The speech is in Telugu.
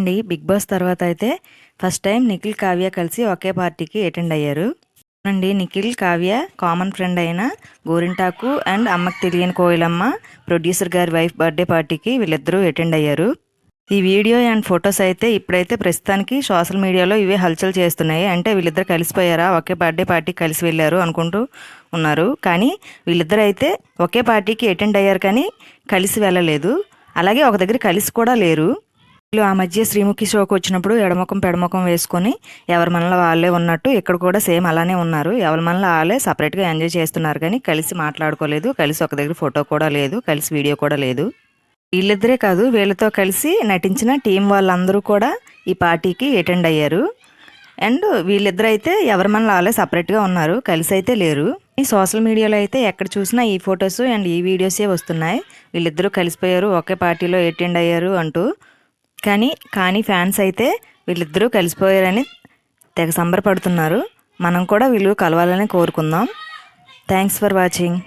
అండి బిగ్ బాస్ తర్వాత అయితే ఫస్ట్ టైం నిఖిల్ కావ్య కలిసి ఒకే పార్టీకి అటెండ్ అయ్యారు. అవునండి నిఖిల్ కావ్య కామన్ ఫ్రెండ్ అయిన గోరింటాకు అండ్ అమ్మకు తెలియని కోయిలమ్మ ప్రొడ్యూసర్ గారి వైఫ్ బర్త్డే పార్టీకి వీళ్ళిద్దరూ అటెండ్ అయ్యారు. ఈ వీడియో అండ్ ఫొటోస్ అయితే ఇప్పుడైతే ప్రస్తుతానికి సోషల్ మీడియాలో ఇవే హల్చల్ చేస్తున్నాయి. అంటే వీళ్ళిద్దరు కలిసిపోయారా? ఒకే బర్త్డే పార్టీకి కలిసి వెళ్ళారు అనుకుంటూ ఉన్నారు. కానీ వీళ్ళిద్దరు అయితే ఒకే పార్టీకి అటెండ్ అయ్యారు కానీ కలిసి వెళ్ళలేదు. అలాగే ఒక దగ్గర కలిసి కూడా లేరు. ఆ మధ్య శ్రీముఖి షోకి వచ్చినప్పుడు ఎడమొఖం పెడమొఖం వేసుకొని ఎవరి మనలో వాళ్ళే ఉన్నట్టు ఇక్కడ కూడా సేమ్ అలానే ఉన్నారు. ఎవరి మనలో వాళ్ళే సపరేట్గా ఎంజాయ్ చేస్తున్నారు కానీ కలిసి మాట్లాడుకోలేదు కలిసి ఒక దగ్గర ఫోటో కూడా లేదు కలిసి వీడియో కూడా లేదు. వీళ్ళిద్దరే కాదు వీళ్ళతో కలిసి నటించిన టీం వాళ్ళందరూ కూడా ఈ పార్టీకి అటెండ్ అయ్యారు. అండ్ వీళ్ళిద్దరు అయితే ఎవరి మనలో వాళ్ళే సపరేట్గా ఉన్నారు కలిసి అయితే లేరు. ఈ సోషల్ మీడియాలో అయితే ఎక్కడ చూసినా ఈ ఫొటోస్ అండ్ ఈ వీడియోసే వస్తున్నాయి. వీళ్ళిద్దరూ కలిసిపోయారు ఒకే పార్టీలో అటెండ్ అయ్యారు అంటూ కానీ కానీ ఫ్యాన్స్ అయితే వీళ్ళిద్దరూ కలిసిపోయారని తెగ సంబరపడుతున్నారు. మనం కూడా వీళ్ళు కలవాలని కోరుకుందాం. Thanks for watching